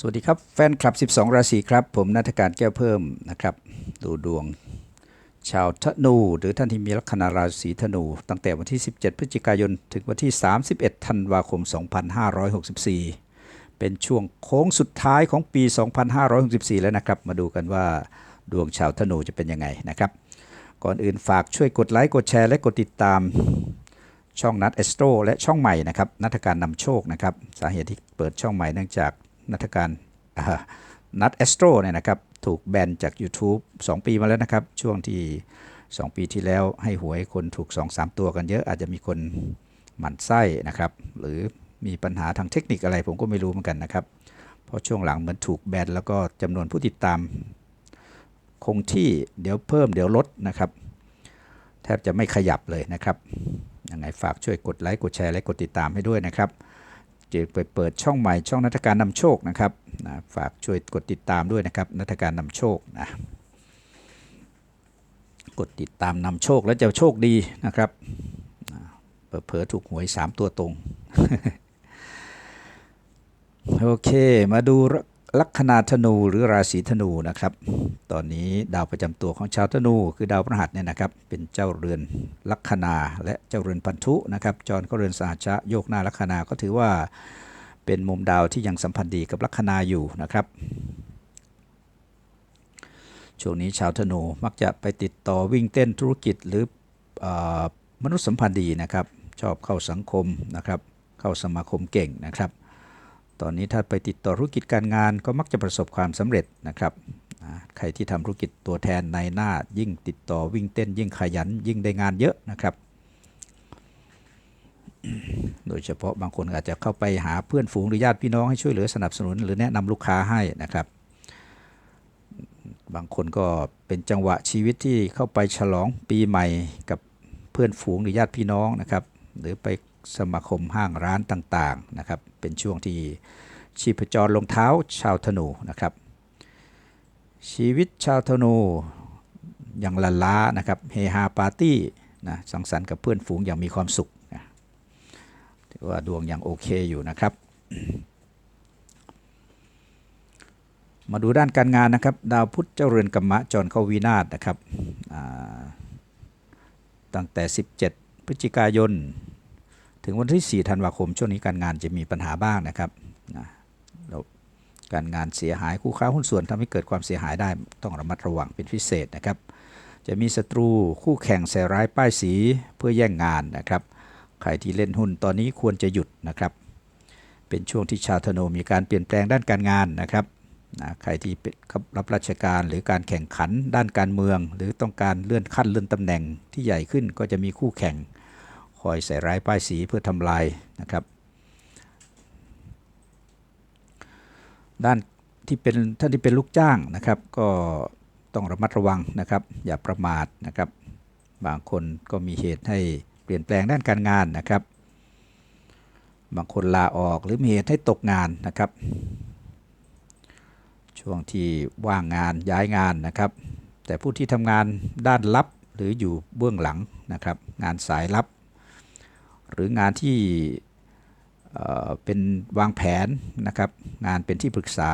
สวัสดีครับ แฟนคลับ 12 ราศีครับ ผมนัทการแก้วเพิ่มนะครับ ดูดวง ชาวธนู หรือท่านที่มีลัคนาราศีธนู ตั้งแต่วันที่ 17 พฤศจิกายน ถึงวันที่ 31 ธันวาคม 2564 เป็นช่วงโค้งสุดท้ายของปี 2564 แล้วนะครับ มาดูกันว่าดวงชาวธนูจะเป็นยังไงนะครับ ก่อนอื่นฝากช่วยกดไลค์กดแชร์และกดติดตามช่องนัดเอสโตรและช่องใหม่นะครับนัทการนำโชคนะครับสาเหตุที่เปิดช่องใหม่เนื่องจาก นัทการนัดเอสโตรเนี่ยนะครับถูกแบนจาก YouTube 2 ปีมาแล้วนะครับ ช่วงที่ 2 ปีที่แล้วให้หวยคนถูก 2-3 ตัวกันเยอะอาจจะมีคนหมั่นไส้นะครับ หรือมีปัญหาทางเทคนิคอะไรผมก็ไม่รู้เหมือนกันนะครับ เพราะช่วงหลังเหมือนถูกแบนแล้วก็จำนวนผู้ติดตาม คงที่เดี๋ยวเพิ่มเดี๋ยวลดนะครับ แทบจะไม่ขยับเลยนะครับยังไงฝากช่วยกดไลค์กดแชร์และกดติดตามให้ด้วยนะครับ จะไปเปิดช่องใหม่ช่องนัทการนำโชคนะครับนะฝากช่วยกดติดตามด้วยนะครับนัทการนำโชคนะกดติดตามนำโชคแล้วจะโชคดีนะครับนะเผลอถูกหวย 3 ตัวตรง โอเค มาดู ลัคนาธนูหรือราศีธนูนะครับ ตอนนี้ดาวประจำตัวของชาวธนู คือดาวพฤหัสเนี่ยนะครับ เป็นเจ้าเรือนลัคนาและเจ้าเรือนพันธุนะครับ จรก็เรือนสหชะโยกหน้าลัคนาก็ถือว่าเป็นมุมดาวที่ยังสัมพันธ์ดีกับลัคนาอยู่นะครับ ช่วงนี้ชาวธนูมักจะไปติดต่อวิ่งเต้นธุรกิจหรือเออมนุษยสัมพันธ์ดีนะครับ ชอบเข้าสังคมนะครับ เข้าสมาคมเก่งนะครับ ตอนนี้ถ้าไปติดต่อธุรกิจการงานก็มักจะประสบความสำเร็จนะครับใครที่ทำธุรกิจตัวแทนในหน้ายิ่งติดต่อวิ่งเต้น ยิ่งขยันยิ่งได้งานเยอะนะครับ โดยเฉพาะบางคนอาจจะเข้าไปหาเพื่อนฝูงหรือญาติพี่น้องให้ช่วยเหลือสนับสนุน หรือแนะนำลูกค้าให้นะครับ บางคนก็เป็นจังหวะชีวิตที่เข้าไปฉลองปีใหม่กับเพื่อนฝูงหรือญาติพี่น้องนะครับ หรือไป สมาคมห้างร้านต่างๆนะครับ เป็นช่วงที่ชีพจรลงเท้าชาวธนูนะครับ ชีวิตชาวธนูยังละล้านะครับเฮฮาปาร์ตี้นะสังสรรค์กับเพื่อนฝูงอย่างมีความสุขนะถือว่าดวงยังโอเคอยู่นะครับ มาดูด้านการงานนะครับ ดาวพุธเจ้าเรือนกรรมะจรเข้าวินาศนะครับตั้งแต่ 17 พฤศจิกายน ถึงวันที่ 4 ธันวาคม ช่วงนี้การงานจะมีปัญหาบ้างนะครับนะการงานเสียหายคู่ค้าหุ้นส่วนทำให้เกิดความเสียหายได้ต้องระมัดระวังเป็นพิเศษนะครับ จะมีศัตรูคู่แข่งใส่ร้ายป้ายสีเพื่อแย่งงานนะครับ ใครที่เล่นหุ้นตอนนี้ควรจะหยุดนะครับ เป็นช่วงที่ชาวธนูมีการเปลี่ยนแปลงด้านการงานนะครับนะใครที่รับราชการหรือการแข่งขันด้านการเมือง หรือต้องการเลื่อนขั้นเลื่อนตำแหน่งที่ใหญ่ขึ้นก็จะมีคู่แข่ง อยใส่ร้ายป้ายสีเพื่อทำลายนะครับ ด้านที่เป็นท่านที่เป็นลูกจ้างนะครับ ก็ต้องระมัดระวังนะครับ อย่าประมาทนะครับ บางคนก็มีเหตุให้เปลี่ยนแปลงด้านการงานนะครับ บางคนลาออกหรือมีเหตุให้ตกงานนะครับ ช่วงที่ว่างงานย้ายงานนะครับ แต่ผู้ที่ทำงานด้านลับหรืออยู่เบื้องหลังนะครับ งานสายลับ หรืองานที่เป็นวางแผนนะครับ งานเป็นที่ปรึกษา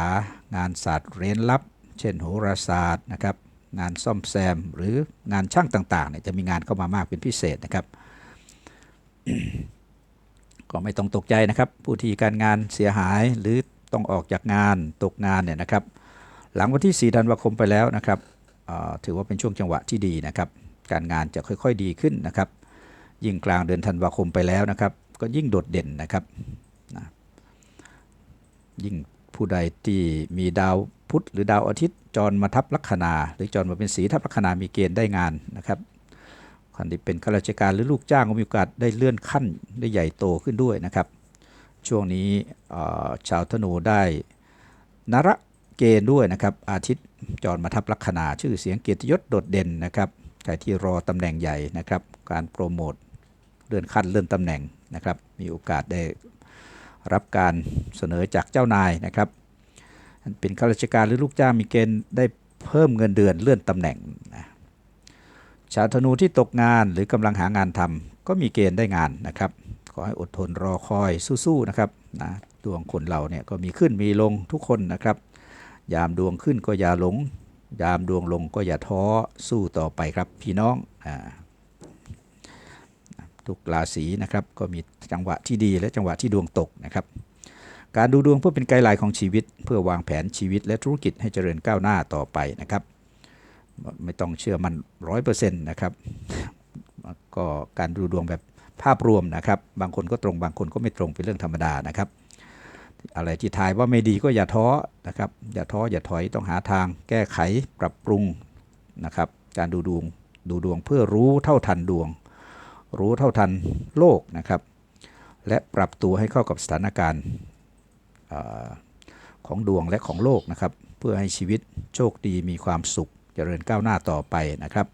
งานศาสตร์เร้นลับ เช่นโหราศาสตร์นะครับ งานซ่อมแซมหรืองานช่างต่างๆเนี่ยจะมีงานเข้ามามากเป็นพิเศษนะครับ ก็ไม่ต้องตกใจนะครับ ผู้ที่การงานเสียหายหรือต้องออกจากงานตกงานเนี่ยนะครับ หลังวันที่4ธันวาคมไปแล้วนะครับถือว่าเป็นช่วงจังหวะที่ดีนะครับ การงานจะค่อยๆดีขึ้นนะครับ ยิ่งกลางเดือนธันวาคมไปแล้วนะครับ ก็ยิ่งโดดเด่นนะครับนะยิ่งผู้ใดที่มีดาวพุธหรือดาวอาทิตย์จรมาทับลัคนา หรือจรมาเป็นสีทับลัคนามีเกณฑ์ได้งานนะครับคนที่เป็นข้าราชการหรือลูกจ้างก็มีโอกาสได้เลื่อนขั้นได้ใหญ่โตขึ้นด้วยนะครับ ช่วงนี้ชาวธนูได้นระเกณฑ์ด้วยนะครับ อาทิตย์จรมาทับลัคนา ชื่อเสียงเกียรติยศโดดเด่นนะครับใครที่รอตำแหน่งใหญ่นะครับ การโปรโมท เลื่อนขั้นเลื่อนตำแหน่งนะครับ มีโอกาสได้รับการเสนอจากเจ้านายนะครับ เป็นข้าราชการหรือลูกจ้างมีเกณฑ์ได้เพิ่มเงินเดือนเลื่อนตำแหน่งนะชาวธนูที่ตกงานหรือกำลังหางานทำก็มีเกณฑ์ได้งานนะครับ ขอให้อดทนรอคอยสู้ๆนะครับนะดวงคนเราเนี่ยก็มีขึ้นมีลงทุกคนนะครับ ยามดวงขึ้นก็อย่าหลง ยามดวงลงก็อย่าท้อสู้ต่อไปครับพี่น้องอา ทุกราศีนะครับก็มีจังหวะที่ดีและจังหวะที่ดวงตกนะครับ การดูดวงเพื่อเป็นไกด์ไลน์ของชีวิต เพื่อวางแผนชีวิตและธุรกิจให้เจริญก้าวหน้าต่อไปนะครับ ไม่ต้องเชื่อมันร้อยเปอร์เซ็นต์นะครับก็การดูดวงแบบภาพรวมนะครับ บางคนก็ตรงบางคนก็ไม่ตรงเป็นเรื่องธรรมดานะครับ อะไรที่ทายว่าไม่ดีก็อย่าท้อนะครับ อย่าท้ออย่าถอยต้องหาทาง แก้ไขปรับปรุงนะครับ การดูดวงดูดวงเพื่อรู้เท่าทันดวง รู้เท่าทันโลกนะครับ และปรับตัวให้เข้ากับสถานการณ์ของดวงและของโลกนะครับ เพื่อให้ชีวิตโชคดีมีความสุขเจริญก้าวหน้าต่อไปนะครับ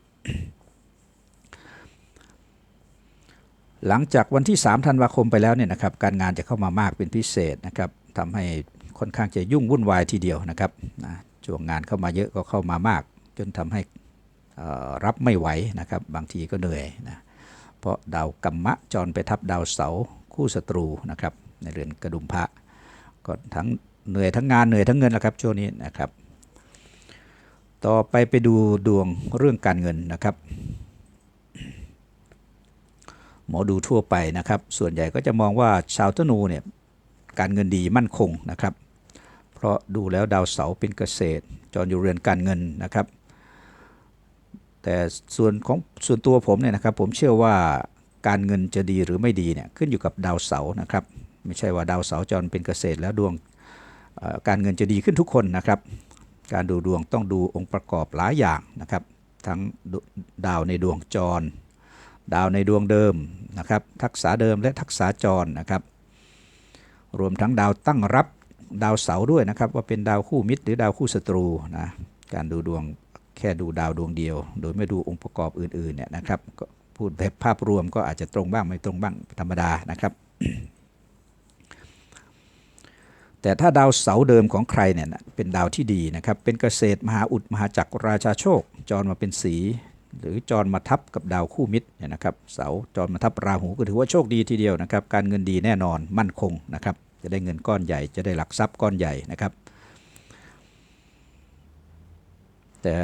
หลังจากวันที่ 3 ธันวาคมไปแล้วเนี่ยนะครับ การงานจะเข้ามามากเป็นพิเศษนะครับทำให้ค่อนข้างจะยุ่งวุ่นวายทีเดียวนะครับนะช่วงงานเข้ามาเยอะก็เข้ามามาก จนทำให้รับไม่ไหวนะครับ บางทีก็เหนื่อยนะ เพราะดาวกัมมะจรไปทับดาวเสาคู่ศัตรูนะครับในเรือนกระดุมพระก็ทั้งเหนื่อยทั้งงานเหนื่อยทั้งเงินนะครับช่วงนี้นะครับ ต่อไปไปดูดวงเรื่องการเงินนะครับ หมอดูทั่วไปนะครับ ส่วนใหญ่ก็จะมองว่าชาวธนูเนี่ยการเงินดีมั่นคงนะครับ เพราะดูแล้วดาวเสาเป็นเกษตร จรอยู่เรือนการเงินนะครับ แต่ส่วนของส่วนตัวผมเนี่ยนะครับผมเชื่อว่าการเงินจะดีหรือไม่ดีเนี่ยขึ้นอยู่กับดาวเสาร์นะครับ ไม่ใช่ว่าดาวเสาร์จรเป็นเกษตรแล้วดวงการเงินจะดีขึ้นทุกคนนะครับ การดูดวงต้องดูองค์ประกอบหลายอย่างนะครับ ทั้งดดาวในดวงจร ดาวในดวงเดิมนะครับ ทักษะเดิมและทักษะจรนะครับ รวมทั้งดาวตั้งรับดาวเสาร์ด้วยนะครับ ว่าเป็นดาวคู่มิตรหรือดาวคู่ศัตรูนะการดูดวง แค่ดูดาวดวงเดียว โดยไม่ดูองค์ประกอบอื่นๆเนี่ยนะครับก็พูดแบบภาพรวมก็อาจจะตรงบ้างไม่ตรงบ้างธรรมดานะครับ แต่ถ้าดาวเสาเดิมของใครเนี่ยเป็นดาวที่ดีนะครับ เป็นเกษตรมหาอุดมหาจักรราชาโชค จรมาเป็นสี หรือจรมาทับกับดาวคู่มิตรเนี่ยนะครับ เสาจรมาทับราหูก็ถือว่าโชคดีทีเดียวนะครับ การเงินดีแน่นอนมั่นคงนะครับ จะได้เงินก้อนใหญ่จะได้หลักทรัพย์ก้อนใหญ่นะครับ แต่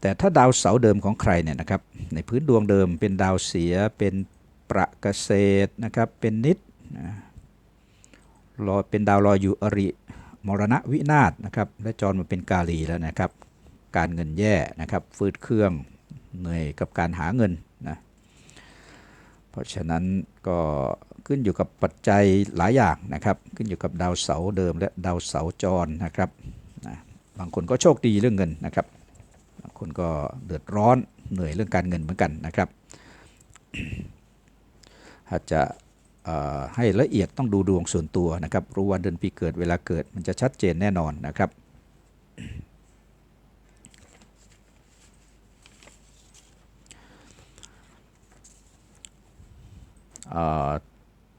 แต่ถ้าดาวเสาเดิมของใครเนี่ยนะครับในพื้นดวงเดิมเป็นดาวเสียเป็นประเกษตรนะครับเป็นนิดรอเป็นดาวรออยู่อริมรณะวินาศนะครับและจรมาเป็นกาลีแล้วนะครับ การเงินแย่นะครับฟืดเครื่องเหนื่อยกับการหาเงินนะเพราะฉะนั้นก็ขึ้นอยู่กับปัจจัยหลายอย่างนะครับ ขึ้นอยู่กับดาวเสาเดิมและดาวเสาจรนะครับ บางคนก็โชคดีเรื่องเงินนะครับ บางคนก็เดือดร้อนเหนื่อยเรื่องการเงินเหมือนกันนะครับอาจจะให้ละเอียดต้องดูดวงส่วนตัวนะครับ รู้วันเดือนปีเกิดเวลาเกิดมันจะชัดเจนแน่นอนนะครับ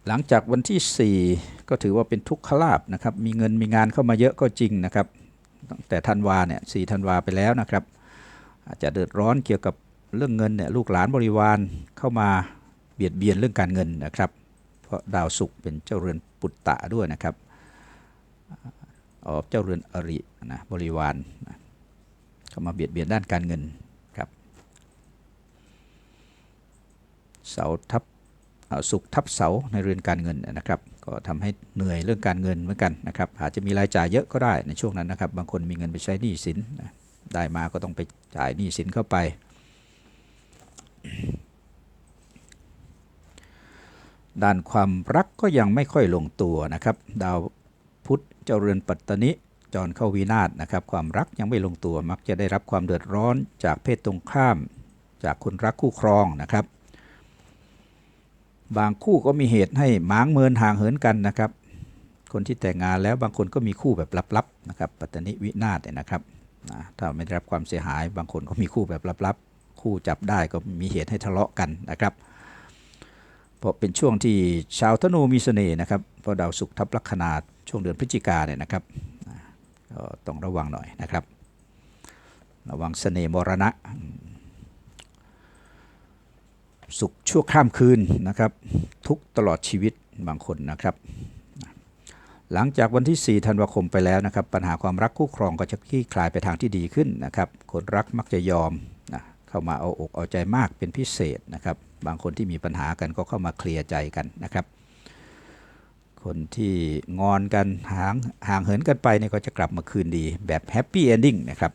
หลังจากวันที่ 4 ก็ถือว่าเป็นทุกขลาบนะครับ มีเงินมีงานเข้ามาเยอะก็จริงนะครับ แต่ธันวาเนี่ยสี่ธันวาไปแล้วนะครับ อาจจะเดือดร้อนเกี่ยวกับเรื่องเงินเนี่ยลูกหลานบริวารเข้ามาเบียดเบียนเรื่องการเงินนะครับ เพราะดาวศุกร์เป็นเจ้าเรือนปุตตะด้วยนะครับออกเจ้าเรือนอรินะบริวารนะเข้ามาเบียดเบียนด้านการเงินครับเสาทับเอ่อสุขทับเสาในเรือนการเงินนะครับ ก็ทำให้เหนื่อยเรื่องการเงินเหมือนกันนะครับอาจจะมีรายจ่ายเยอะก็ได้ในช่วงนั้นนะครับ บางคนมีเงินไปใช้หนี้สินได้มาก็ต้องไปจ่ายหนี้สินเข้าไป ด้านความรักก็ยังไม่ค่อยลงตัวนะครับ ดาวพุธเจ้าเรือนปัตตนิจรเข้าวินาศนะครับ ความรักยังไม่ลงตัวมักจะได้รับความเดือดร้อนจากเพศตรงข้าม จากคนรักคู่ครองนะครับ บางคู่ก็มีเหตุให้หมางเมินห่างเหินกันนะครับ คนที่แต่งงานแล้วบางคนก็มีคู่แบบลับๆนะครับปัตตนิวินาศเนี่ยนะครับนะถ้าไม่ได้รับความเสียหาย บางคนก็มีคู่แบบลับๆ คู่จับได้ก็มีเหตุให้ทะเลาะกันนะครับ เพราะเป็นช่วงที่ชาวธนูมีเสน่ห์นะครับเพราะดาวศุกร์ทับลัคนาช่วงเดือนพฤศจิกาเนี่ยนะครับก็ต้องระวังหน่อยนะครับ ระวังเสน่ห์มรณะ สุขชั่วข้ามคืนนะครับ ทุกตลอดชีวิตบางคนนะครับ หลังจากวันที่ 4 ธันวาคมไปแล้วนะครับ ปัญหาความรักคู่ครองก็จะคลี่คลายไปทางที่ดีขึ้นนะครับ คนรักมักจะยอมนะเข้ามาเอาอกเอาใจมากเป็นพิเศษนะครับ บางคนที่มีปัญหากันก็เข้ามาเคลียร์ใจกันนะครับ คนที่งอนกันห่างห่างเหินกันไปเนี่ยก็จะกลับมาคืนดีแบบแฮปปี้เอนดิ้งนะครับ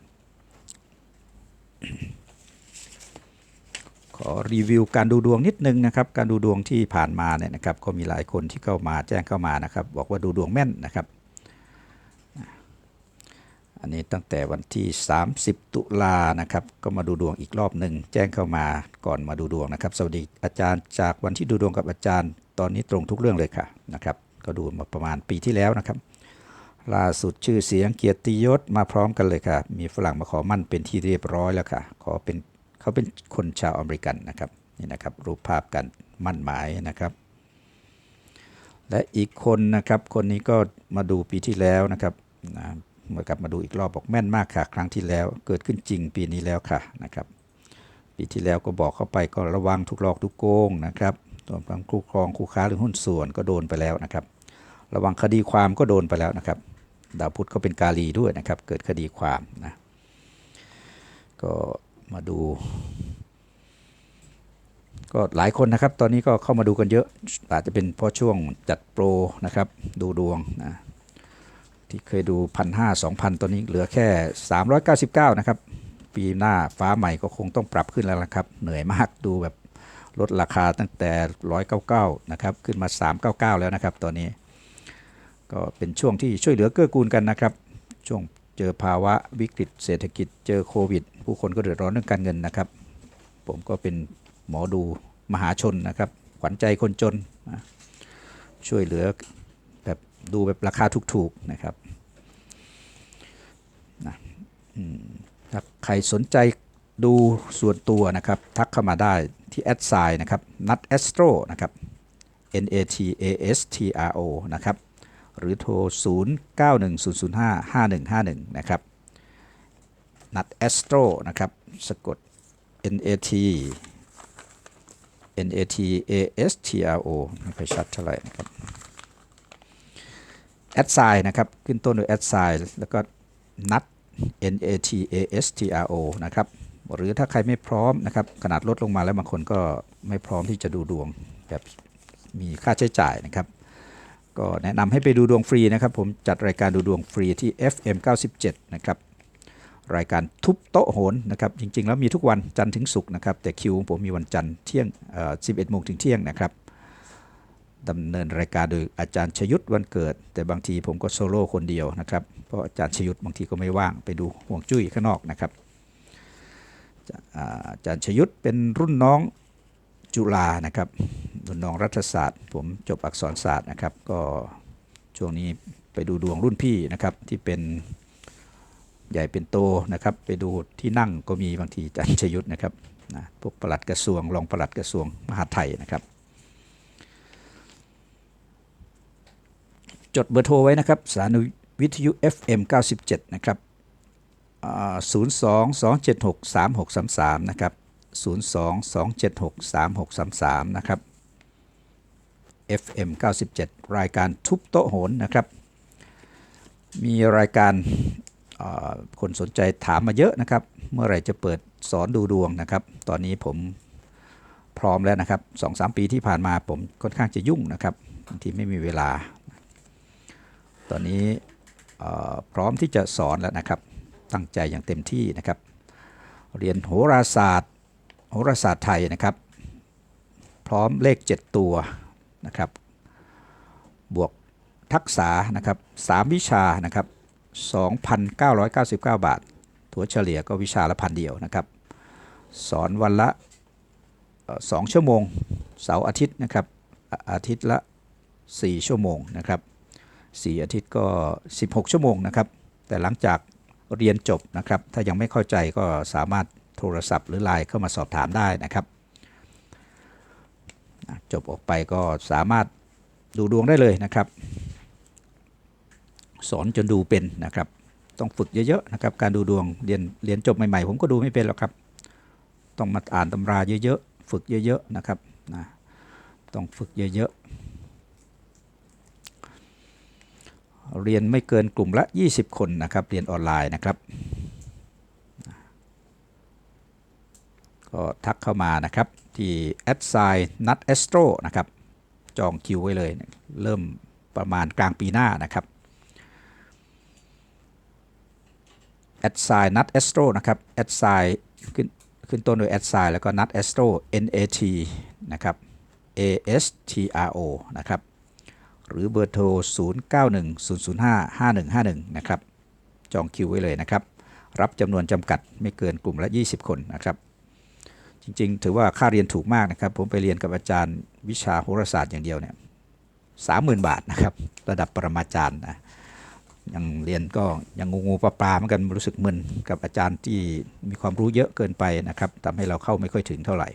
ขอรีวิวการดูดวงนิดนึงนะครับ การดูดวงที่ผ่านมาเนี่ยนะครับก็มีหลายคนที่เข้ามาแจ้งเข้ามานะครับ บอกว่าดูดวงแม่นนะครับ อันนี้ตั้งแต่วันที่ 30 ตุลานะครับ ก็มาดูดวงอีกรอบหนึ่งแจ้งเข้ามาก่อนมาดูดวงนะครับ สวัสดีอาจารย์จากวันที่ดูดวงกับอาจารย์ ตอนนี้ตรงทุกเรื่องเลยค่ะนะครับ ก็ดูมาประมาณปีที่แล้วนะครับล่าสุดชื่อเสียงเกียรติยศมาพร้อมกันเลยค่ะ มีฝรั่งมาขอมั่นเป็นที่เรียบร้อยแล้วค่ะ ขอเป็น เขาเป็นคนชาวอเมริกันนะครับนี่นะครับรูปภาพกันมั่นหมายนะครับ และอีกคนนะครับคนนี้ก็มาดูปีที่แล้วนะครับนะเมื่อกลับมาดูอีกรอบบอกแม่นมากค่ะ ครั้งที่แล้วเกิดขึ้นจริงปีนี้แล้วค่ะนะครับปีที่แล้วก็บอกเข้าไปก็ระวังทุกหลอกทุกโกงนะครับรวมทั้งคู่ครองคู่ค้าหรือหุ้นส่วนก็โดนไปแล้วนะครับ ระวังคดีความก็โดนไปแล้วนะครับ ดาวพุธก็เป็นกาลีด้วยนะครับ เกิดคดีความนะก็ มาดู ก็หลายคนนะครับ ตอนนี้ก็เข้ามาดูกันเยอะอาจจะเป็นเพราะช่วงจัดโปรนะครับ ดูดวงนะที่เคยดูพันห้าสองพันตอนนี้เหลือแค่ 399 นะครับ ปีหน้าฟ้าใหม่ก็คงต้องปรับขึ้นแล้วนะครับ เหนื่อยมากดูแบบลดราคาตั้งแต่ 199 นะครับ ขึ้นมา 399 แล้วนะครับ ตอนนี้ ก็เป็นช่วงที่ช่วยเหลือเกื้อกูลกันนะครับ ช่วง เจอภาวะวิกฤตเศรษฐกิจ เจอโควิด ผู้คนก็เดือดร้อนเรื่องการเงินนะครับ ผมก็เป็นหมอดูมหาชนนะครับ ขวัญใจคนจน ช่วยเหลือแบบดูแบบราคาถูกๆนะครับนะถ้าใครสนใจดูส่วนตัวนะครับ ทักเข้ามาได้ที่แอดไซน์นะครับนัดแอสโตรนะครับ N A T A S T R O นะครับ หรือโทร 0910055151 นะครับ นัดแอสโตรนะครับ สะกด N A T N A T A S T R O ไม่ค่อยชัดเท่าไหร่นะครับแอดไซน์นะครับ ขึ้นต้นด้วยแอดไซน์แล้วก็นัด N A T A S T R O นะครับ หรือถ้าใครไม่พร้อมนะครับขนาดลดลงมาแล้วบางคนก็ไม่พร้อมที่จะดูดวงแบบมีค่าใช้จ่ายนะครับ ก็แนะนำให้ไปดูดวงฟรีนะครับ ผมจัดรายการดูดวงฟรีที่ FM 97 นะครับ รายการทุบโต๊ะโหนนะครับ จริง ๆ แล้วมีทุกวันจันทร์ถึงศุกร์นะครับ แต่คิวของผมมีวันจันทร์เที่ยงเอ่อ11โมงถึงเที่ยงนะครับดำเนินรายการโดยอาจารย์ชยุทธวันเกิด แต่บางทีผมก็โซโล่คนเดียวนะครับ เพราะอาจารย์ชยุทธบางทีก็ไม่ว่างไปดูห่วงจุ้ยข้างนอกนะครับอาอาจารย์ชยุทธเป็นรุ่นน้อง จุฬานะครับรุ่นน้องรัฐศาสตร์ ผมจบอักษรศาสตร์นะครับ ก็ช่วงนี้ไปดูดวงรุ่นพี่นะครับที่เป็นใหญ่เป็นโตนะครับ ไปดูที่นั่งก็มีบางทีอาจารย์ชยุทธนะครับนะพวกปลัดกระทรวงรองปลัดกระทรวงมหาดไทยนะครับ จดเบอร์โทรไว้นะครับสานีวิทยุ FM 97 นะครับ 02 276 3633 นะครับ 02 276 3633 นะครับ FM 97 รายการทุบโต๊ะโหนนะครับ มีรายการคนสนใจถามมาเยอะนะครับ เมื่อไหร่จะเปิดสอนดูดวงนะครับ ตอนนี้ผมพร้อมแล้วนะครับ2-3ปีที่ผ่านมาผมค่อนข้างจะยุ่งนะครับบางทีไม่มีเวลา ตอนนี้พร้อมที่จะสอนแล้วนะครับ ตั้งใจอย่างเต็มที่นะครับ เรียนโหราศาสตร์ โหราศาสตร์ไทยนะครับ พร้อมเลข 7 ตัวนะครับ บวกทักษะนะครับ3วิชานะครับ 2,999 บาท ถัวเฉลี่ยก็วิชาละพันเดียวนะครับ สอนวันละเอ่อสองชั่วโมง เสาร์อาทิตย์นะครับอาอาทิตย์ละ 4 ชั่วโมงนะครับ 4 อาทิตย์ก็ 16 ชั่วโมงนะครับ แต่หลังจากเรียนจบนะครับ ถ้ายังไม่เข้าใจก็สามารถ โทรศัพท์หรือไลน์เข้ามาสอบถามได้นะครับจบออกไปก็สามารถดูดวงได้เลยนะครับ สอนจนดูเป็นนะครับ ต้องฝึกเยอะๆนะครับ การดูดวงเรียนเรียนจบใหม่ๆ ผมก็ดูไม่เป็นหรอกครับ ต้องมาอ่านตำราเยอะๆ ฝึกเยอะๆนะครับนะต้องฝึกเยอะๆ เรียนไม่เกินกลุ่มละ 20 คนนะครับ เรียนออนไลน์นะครับ ก็ทักเข้ามานะครับที่ a d s i g n n u t a s t r o นะครับจองคิวไว้เลยเริ่มประมาณกลางปีหน้านะครับ a d s i g n n u t a s t r o นะครับ a d s i g n ขึ้นขึ้นต้นด้วย a d s i g n แล้วก็ nut astro n a t นะครับ a s t r o นะครับหรือเบอร์โทร 0910055151 นะครับ จองคิวไว้เลยนะครับ รับจำนวนจำกัดไม่เกินกลุ่มละ 20 คนนะครับ จริงๆ ถือว่าค่าเรียนถูกมากนะครับ ผมไปเรียนกับอาจารย์วิชาโหราศาสตร์อย่างเดียวเนี่ยสามหมื่นบาทนะครับ ระดับปรมาจารย์นะยังเรียนก็ยังงูงูปลาปลาเหมือนกันรู้สึกมึนกับอาจารย์ที่มีความรู้เยอะเกินไปนะครับทำให้เราเข้าไม่ค่อยถึงเท่าไหร่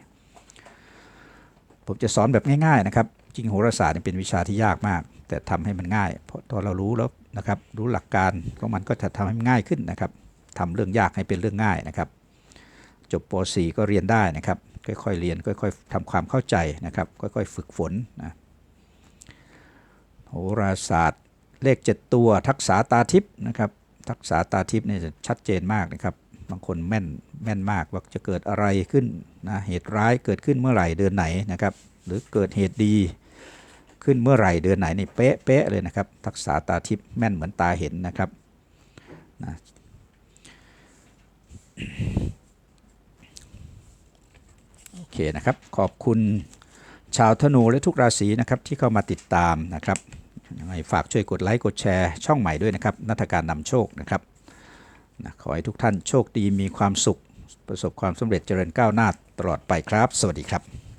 ผมจะสอนแบบง่ายๆนะครับ จริงโหราศาสตร์เป็นวิชาที่ยากมาก แต่ทำให้มันง่าย เพราะตอนเรารู้แล้วนะครับ รู้หลักการของมันก็จะทำให้ง่ายขึ้นนะครับทำเรื่องยากให้เป็นเรื่องง่ายนะครับ จบป .4 ก็เรียนได้นะครับ ค่อยๆเรียนค่อยๆทำความเข้าใจนะครับ ค่อยๆฝึกฝนนะโหราศาสตร์เลข 7 ตัวทักษะตาทิพย์นะครับทักษะตาทิพย์เนี่ยจะชัดเจนมากนะครับบางคนแม่นแม่นมากว่าจะเกิดอะไรขึ้นนะเหตุร้ายเกิดขึ้นเมื่อไหร่เดือนไหนนะครับ หรือเกิดเหตุดีขึ้นเมื่อไหร่เดือนไหนนี่เป๊ะเป๊ะเลยนะครับ ทักษะตาทิพย์แม่นเหมือนตาเห็นนะครับนะ เคนะครับ ขอบคุณชาวธนูและทุกราศีนะครับที่เข้ามาติดตามนะครับยังไงฝากช่วยกดไลค์กดแชร์ช่องใหม่ด้วยนะครับนัฐการนำโชคนะครับนะขอให้ทุกท่านโชคดีมีความสุข ประสบความสำเร็จเจริญก้าวหน้าตลอดไปครับ สวัสดีครับ